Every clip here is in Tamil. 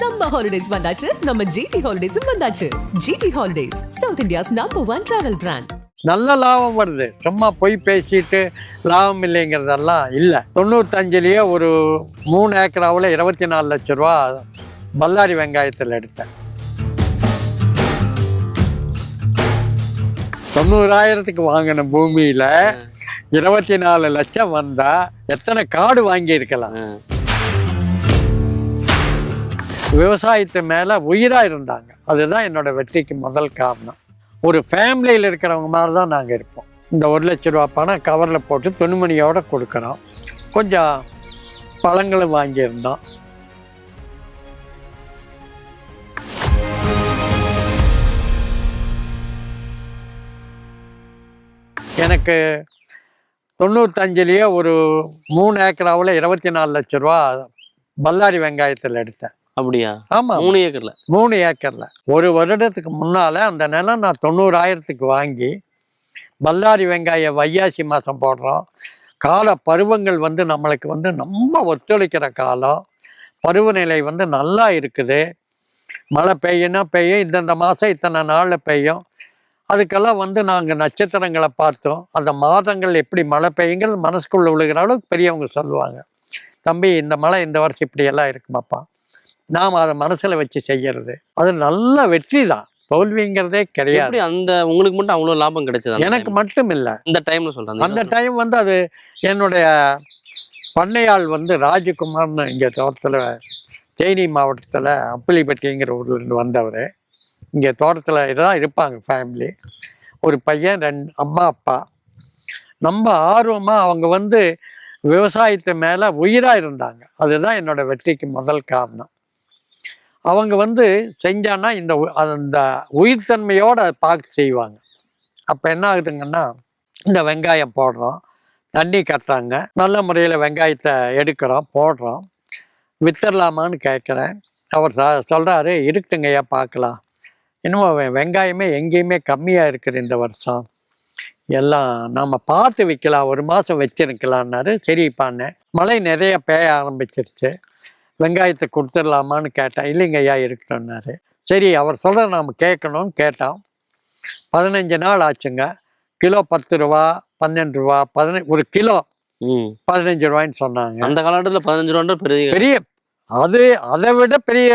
சம்மர் ஹாலிடேஸ் வந்தாச்சு. நம்ம ஜிடி ஹாலிடேஸும் வந்தாச்சு. GT holidays south India's number one travel brand நல்ல லாபம் வருது. சும்மா பொய் பேசிட்டு லாபம் இல்லைங்கிறதெல்லாம் இல்லை. தொண்ணூத்தஞ்சுலேயே ஒரு மூணு ஏக்கராவில் இருபத்தி நாலு லட்ச ரூபா பல்லாரி வெங்காயத்தில் எடுத்தேன். தொண்ணூறாயிரத்துக்கு வாங்கின பூமியில் இருபத்தி நாலு லட்சம் வந்தால் எத்தனை காடு வாங்கியிருக்கலாம். விவசாயத்து மேலே உயிராக இருந்தாங்க. அதுதான் என்னோட வெற்றிக்கு முதல் காரணம். ஒரு ஃபேமிலியில் இருக்கிறவங்க மாதிரி தான் நாங்கள் இருப்போம். இந்த ஒரு லட்ச ரூபா பணம் கவரில் போட்டு துணிமணியோடு கொடுக்குறோம். கொஞ்சம் பழங்களும் வாங்கியிருந்தோம். எனக்கு தொண்ணூத்தஞ்சிலேயே ஒரு மூணு ஏக்கராவில் இருபத்தி நாலு லட்ச ரூபா பல்லாரி வெங்காயத்தில் எடுத்தேன். அப்படியா? ஆமாம் மூணு ஏக்கர்ல. மூணு ஏக்கரில். ஒரு வருடத்துக்கு முன்னால் அந்த நிலம் நான் தொண்ணூறாயிரத்துக்கு வாங்கி பல்லாரி வெங்காய வையாசி மாதம் போடுறோம். கால பருவங்கள் வந்து நம்மளுக்கு வந்து ரொம்ப ஒத்துழைக்கிற காலம். பருவநிலை வந்து நல்லா இருக்குது. மழை பெய்யுன்னா பெய்யும் இந்தந்த மாதம் இத்தனை நாளில் பெய்யும். அதுக்கெல்லாம் வந்து நாங்கள் நட்சத்திரங்களை பார்த்தோம். அந்த மாதங்கள் எப்படி மழை பெய்யுங்கிறது மனசுக்குள்ளே விழுகிற அளவுக்கு பெரியவங்க சொல்லுவாங்க. தம்பி இந்த மழை இந்த வருஷம் இப்படியெல்லாம் இருக்குமாப்பா நாம் அதை மனசில் வச்சு செய்யறது அது நல்ல வெற்றி தான். தோல்விங்கிறதே கிடையாது. அந்த உங்களுக்கு மட்டும் அவ்வளவு லாபம் கிடைச்சது எனக்கு மட்டும் இல்லை. இந்த டைம்ல சொல்றேன் அந்த டைம் வந்து அது என்னுடைய பண்ணையாள் வந்து ராஜகுமார்னு இங்கே தோட்டத்தில் தேனி மாவட்டத்தில் அப்பிலிப்பட்டிங்கிற ஊர்லேருந்து வந்தவர். இங்கே தோட்டத்தில் இதெல்லாம் இருப்பாங்க ஃபேமிலி ஒரு பையன் ரெண்டு அம்மா அப்பா. ரொம்ப ஆர்வமாக அவங்க வந்து விவசாயத்து மேலே உயிராக இருந்தாங்க. அதுதான் என்னோட வெற்றிக்கு முதல் காரணம். அவங்க வந்து செஞ்சான்னா இந்த உ- அந்த உயிர்த்தன்மையோடு பார்த்து செய்வாங்க. அப்போ என்ன ஆகுதுங்கன்னா இந்த வெங்காயம் போடுறோம் தண்ணி கட்டுறாங்க நல்ல முறையில் வெங்காயத்தை எடுக்கிறோம் போடுறோம். வித்தரலாமான்னு கேட்குறேன். அவர் ச சொல்கிறாரு இருக்குங்கய்யா பார்க்கலாம். இன்னும் வெங்காயமே எங்கேயுமே கம்மியாக இருக்குது இந்த வருஷம். எல்லாம் நம்ம பார்த்து விற்கலாம் ஒரு மாதம் வச்சிருக்கலான்னாரு சரிப்பான்னு மழை நிறைய பெய்ய ஆரம்பிச்சிருச்சு. வெங்காயத்தை கொடுத்துடலாமான்னு கேட்டேன் இல்லைங்க ஐயா இருக்கணும்னாரு சரி அவர் சொல்கிற நாம் கேட்கணும்னு கேட்டோம். பதினஞ்சு நாள் ஆச்சுங்க. கிலோ பத்து ரூபா பன்னெண்டு ரூபா பதினஞ்சு ஒரு கிலோ. பதினஞ்சு ரூபாய்ன்னு சொன்னாங்க. அந்த காலகட்டத்துல பதினஞ்சு ரூபா பெரிய பெரிய அது அதை விட பெரிய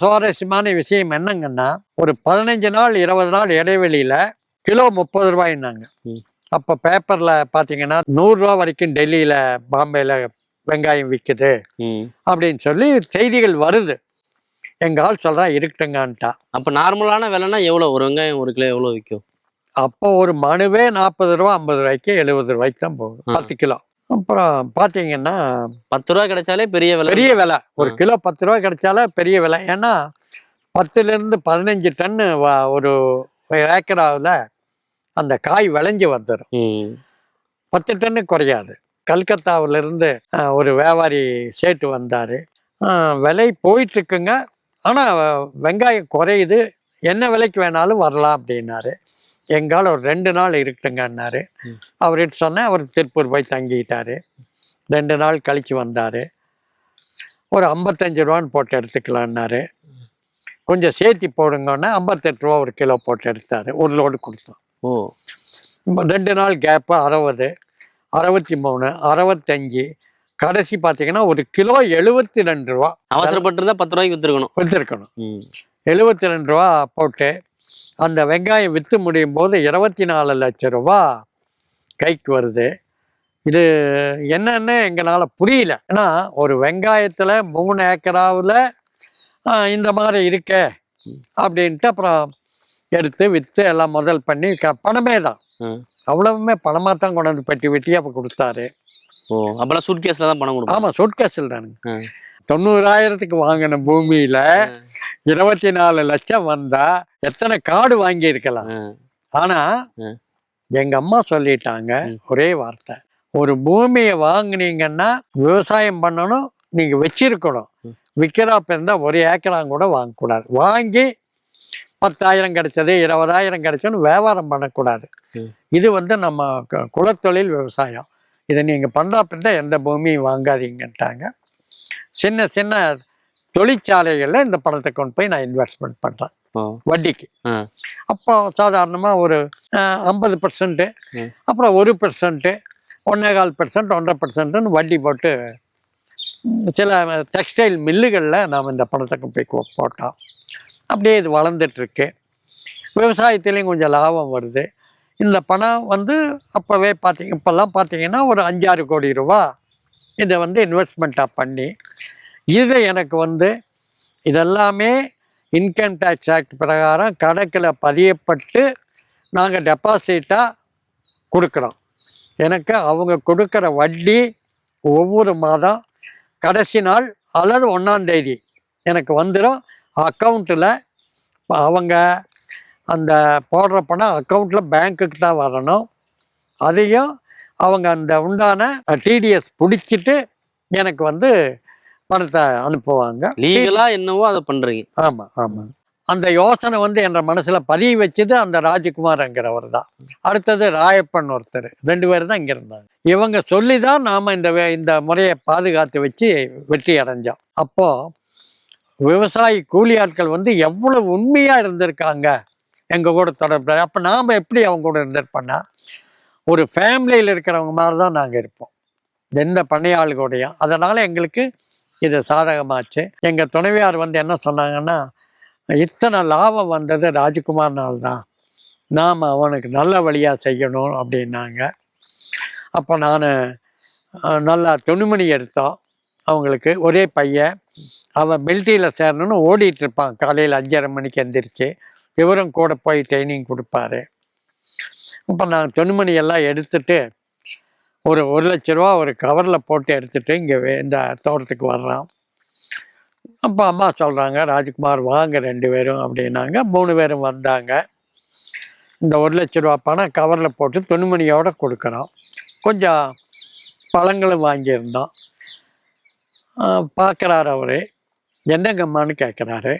சுவாரஸ்யமான விஷயம் என்னங்கன்னா ஒரு பதினஞ்சு நாள் இருபது நாள் இடைவெளியில் கிலோ முப்பது ரூபாய்னாங்க ம். அப்போ பேப்பரில் பார்த்தீங்கன்னா நூறுரூவா வரைக்கும் டெல்லியில் பாம்பேயில் வெங்காயம் விற்குது. அப்படின்னு சொல்லி செய்திகள் வருது. எங்கள் ஆள் சொல்கிறா இருக்கட்டுங்கன்ட்டா. அப்ப நார்மலான விலைன்னா எவ்வளவு? ஒரு வெங்காயம் ஒரு கிலோ எவ்வளவு விற்கும் அப்போ ஒரு மனுவே நாற்பது ரூபா ஐம்பது ரூபாய்க்கு எழுபது ரூபாய்க்கு தான் போகுது ஆ. பத்து கிலோ. அப்புறம் பார்த்தீங்கன்னா பத்து ரூபா கிடைச்சாலே பெரிய விலை. பெரிய விலை. ஒரு. கிலோ பத்து ரூபா கிடைச்சாலே பெரிய விலை. ஏன்னா பத்துலேருந்து பதினஞ்சு டன்னு வ- ஒரு ஏக்கராவில் அந்த காய் விளைஞ்சு வந்துடும். பத்து டன்னு குறையாது. கல்கத்தாவிலேருந்து ஒரு வியாபாரி சேட்டு வந்தார். விலை போயிட்டுருக்குங்க. ஆனால் வெங்காயம் குறையுது. என்ன விலைக்கு வேணாலும் வரலாம் அப்படின்னாரு. எங்கால ஒரு ரெண்டு நாள் இருக்குங்கன்னாரு ம். அவர்கிட்ட சொன்னேன் அவர் திருப்பூர் போய் தங்கிட்டாரு. ரெண்டு நாள் கழிச்சு வந்தார். ஒரு ஐம்பத்தஞ்சு ரூபான்னு போட்டு எடுத்துக்கலான்னாரு. கொஞ்சம் சேர்த்தி போடுங்கன்னா ஐம்பத்தெட்டு ரூபா ஒரு கிலோ போட்டு எடுத்தாரு. ஒரு லோடு கொடுத்தோம். ஓ. ரெண்டு நாள் கேப்பு அறுபது. அறுபத்தி மூணு அறுபத்தஞ்சு கடைசி பார்த்தீங்கன்னா ஒரு கிலோ எழுபத்தி ரெண்டு ரூபா. அவசரப்பட்டிருந்தா பத்து ரூபாய்க்கு வித்துருக்கணும். விற்றுருக்கணும் ம். எழுபத்தி ரெண்டு ரூபா போட்டு அந்த வெங்காயம் விற்று முடியும் போது இருபத்தி நாலு லட்சம் ரூபா கைக்கு வருது. இது என்னன்னு எங்களால் புரியல. ஏன்னா ஒரு வெங்காயத்தில் மூணு ஏக்கராவில் இந்த மாதிரி இருக்கே அப்படின்ட்டு அப்புறம் எடுத்து விற்று எல்லாம் முதல் பண்ணி க பணமே தான். அவ்வளவுமே பணமாக தான் கொண்டு வந்து பெட்டி வெட்டியாக அப்போ கொடுத்தாரு ஓ அப்பெல்லாம் சூட் கேஸ்ல தான் பணம் கொடுப்பாங்க ஆமாம் சூட்கேஸில் தானுங்க ஆ. தொண்ணூறாயிரத்துக்கு வாங்கின பூமியில் இருபத்தி நாலு லட்சம் வந்தா எத்தனை காடு வாங்கி இருக்கலாம் ஆ. ஆனா ம். எங்க அம்மா சொல்லிட்டாங்க. ஒரே வார்த்தை ஒரு பூமியை வாங்குனீங்கன்னா விவசாயம் பண்ணணும் நீங்க வச்சிருக்கணும். விற்கிறாப்ப இருந்தா ஒரு ஏக்கராங்க கூட வாங்கக்கூடாது வாங்கி பத்தாயிரம் கிடைச்சது இருபதாயிரம் கிடைச்சதுன்னு வியாபாரம் பண்ணக்கூடாது. இது வந்து நம்ம குலத்தொழில் விவசாயம். இதை நீங்கள் பண்ணுறாப்ப எந்த பூமியும் வாங்காதீங்கன்ட்டாங்க. சின்ன சின்ன தொழிற்சாலைகளில் இந்த பணத்தை கொண்டு போய் நான் இன்வெஸ்ட்மெண்ட் பண்ணுறேன் வட்டிக்கு. அப்போ சாதாரணமாக ஒரு ஐம்பது பர்சன்ட்டு. அப்புறம் ஒரு பெர்சன்ட்டு ஒன்றே கால் பெர்சன்ட் ஒன்றரை பெர்சன்ட்னு வட்டி போட்டு சில டெக்ஸ்டைல் மில்லுகளில் நாம் இந்த பணத்தை கொண்டு போய் போட்டோம். அப்படியே இது வளர்ந்துட்டுருக்கு. விவசாயத்துலேயும் கொஞ்சம் லாபம் வருது. இந்த பணம் வந்து அப்போவே பார்த்தீங்க இப்போல்லாம் பார்த்தீங்கன்னா ஒரு அஞ்சாறு கோடி ரூபா இதை வந்து இன்வெஸ்ட்மெண்ட்டாக பண்ணி இதை எனக்கு வந்து இதெல்லாமே இன்கம் டேக்ஸ் ஆக்ட் பிரகாரம் கணக்கில் பதியப்பட்டு நாங்கள் டெபாசிட்டாக கொடுக்குறோம். எனக்கு அவங்க கொடுக்குற வட்டி ஒவ்வொரு மாதம் கடைசி நாள் அல்லது ஒன்றாந்தேதி எனக்கு வந்துடும் அக்கௌண்ட்டில் அவங்க அந்த போடுற பணம் அக்கௌண்ட்டில் பேங்க்குக்கு தான் வரணும். அதையும் அவங்க அந்த உண்டான டிடிஎஸ் பிடிச்சிட்டு எனக்கு வந்து பணத்தை அனுப்புவாங்க. லீகலா என்னவோ அதை பண்றீங்க. ஆமாம் ஆமாம் அந்த யோசனை வந்து என்ற மனசில் பதிய வச்சது அந்த ராஜகுமார்ங்கிறவர் தான். அடுத்தது ராயப்பன் ஒருத்தர். ரெண்டு பேர் தான் இங்கே இருந்தாங்க. இவங்க சொல்லி தான் நாம் இந்த இந்த முறையை பாதுகாத்து வச்சு வெற்றி அடைஞ்சோம். அப்போ விவசாயி கூலி ஆட்கள் வந்து எவ்வளவு உண்மையாக இருந்திருக்காங்க எங்கள் கூட தொடர்பு. அப்போ நாம் எப்படி அவங்க கூட இருந்திருப்போன்னா ஒரு ஃபேமிலியில் இருக்கிறவங்க மாதிரி தான் நாங்கள் இருப்போம். எந்த பணியாளுகளுடையும். அதனால் எங்களுக்கு இது சாதகமாச்சு. எங்கள் துணைவியார் வந்து என்ன சொன்னாங்கன்னா இத்தனை லாபம் வந்தது ராஜ்குமார்னால் தான். நாம் அவனுக்கு நல்ல வழியாக செய்யணும் அப்படின்னாங்க. அப்போ நான் நல்லா துணிமணி எடுத்தோம். அவங்களுக்கு ஒரே பையன். அவன் மிலிட்ரியில் சேரணும்னு ஓடிட்டு இருப்பான் காலையில் அஞ்சரை மணிக்கு எந்திரிச்சு. இவரும் கூட போய் ட்ரைனிங் கொடுப்பாரு. அப்போ நான் துணிமணி எல்லாம் எடுத்துட்டு ஒரு ஒரு லட்ச ரூபா ஒரு கவரில் போட்டு எடுத்துட்டு இங்கே இந்த தோட்டத்துக்கு வர்றான். அப்போ அம்மா சொல்கிறாங்க ராஜ்குமார் வாங்க ரெண்டு பேரும் அப்படின்னாங்க. மூணு பேரும் வந்தாங்க. இந்த ஒரு லட்ச ரூபா பணம் கவரில் போட்டு துணிமணியோட கொடுக்குறோம் கொஞ்சம் பழங்களும் வாங்கியிருந்தோம் பார்க்குறாரு அவர். என்னங்கம்மான்னு கேட்குறாரு.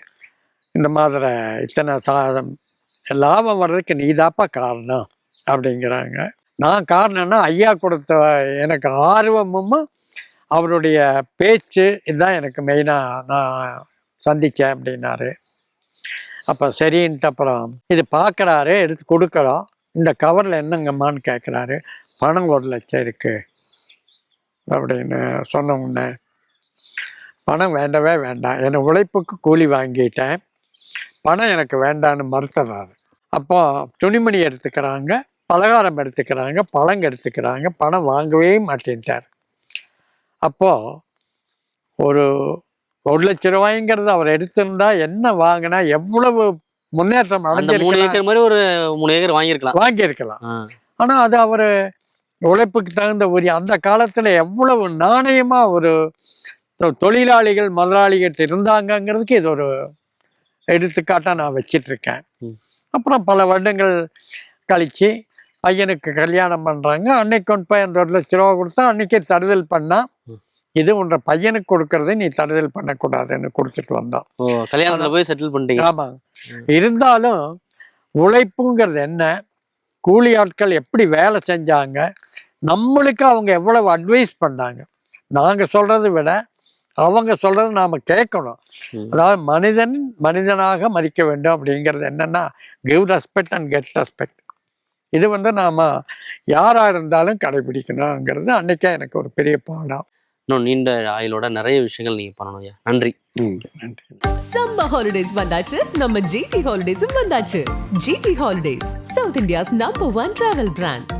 இந்த மாதிரி இத்தனை சாதம் லாபம் வர்றதுக்கு நீதாப்பா காரணம் அப்படிங்கிறாங்க. நான் காரணம்னா ஐயா கொடுத்த எனக்கு ஆர்வமும் அவருடைய பேச்சு இதுதான் எனக்கு மெயினாக நான் சந்தித்தேன் அப்படின்னாரு. அப்போ சரின்ட்டு அப்புறம் இது பார்க்குறாரு எடுத்து கொடுக்குறோம். இந்த கவரில் என்னங்கம்மான்னு கேட்குறாரு. பணம் ஒரு லட்சம் இருக்குது அப்படின்னு சொன்ன உடனே பணம் வேண்டவே வேண்டாம். என் உழைப்புக்கு கூலி வாங்கிட்டேன். பணம் எனக்கு வேண்டான்னு மறுத்துறாரு. அப்போ துணிமணி எடுத்துக்கிறாங்க பலகாரம் எடுத்துக்கிறாங்க பழங்க எடுத்துக்கிறாங்க பணம் வாங்கவே மாட்டேன்ட்டார். அப்போ ஒரு ஒரு லட்ச ரூபாய்ங்கிறது அவர் எடுத்திருந்தா என்ன வாங்கினா எவ்வளவு முன்னேற்றம் மூணு அடைஞ்சிருக்கலாம். ஏக்கர் மாதிரி ஒரு மூணு ஏக்கர் வாங்கியிருக்கலாம். வாங்கியிருக்கலாம். ஆ. ஆனா அது அவர் உழைப்புக்கு தகுந்த உரிய அந்த காலத்துல எவ்வளவு நாணயமா ஒரு தொழிலாளிகள் முதலாளிகள் இருந்தாங்கங்கிறதுக்கு இது ஒரு எடுத்துக்காட்டா நான் ம். அப்புறம் பல வருடங்கள் கழிச்சு பையனுக்கு கல்யாணம் பண்றாங்க. அன்னைக்கு கொண்டு போய் அந்த ஒரு லட்ச ரூபா கொடுத்தா அன்னைக்கே தருதல் பண்ணா ம். இது உன்ற பையனுக்கு கொடுக்கறதை நீ தருதல் பண்ணக்கூடாதுன்னு கொடுத்துட்டு வந்தோம் கல்யாணத்துல போய் செட்டில் பண்ணிட்டீங்க. ஆமாங்க இருந்தாலும் உழைப்புங்கிறது என்ன? கூலி ஆட்கள் எப்படி வேலை செஞ்சாங்க? நம்மளுக்கு அவங்க எவ்வளவு அட்வைஸ் பண்ணாங்க? நாங்க சொல்றதை விட அவங்க சொல்றது நாம கேட்கணும். அதாவது மனிதன் மனிதனாக மதிக்க வேண்டும் அப்படிங்கிறது என்னன்னா give respect and get respect இது வந்து நாம யாரா இருந்தாலும் கடைபிடிக்கணுங்கிறது அன்னைக்கே எனக்கு ஒரு பெரிய பாடம். இன்னும் நீண்ட ஆயுளோட நிறைய விஷயங்கள் நீங்க பண்ணணும் நன்றி. சம்மர் ஹாலிடேஸ் வந்தாச்சு. நம்ம ஜிடி ஹாலிடேஸும் வந்தாச்சு. GT holidays south India's number one travel brand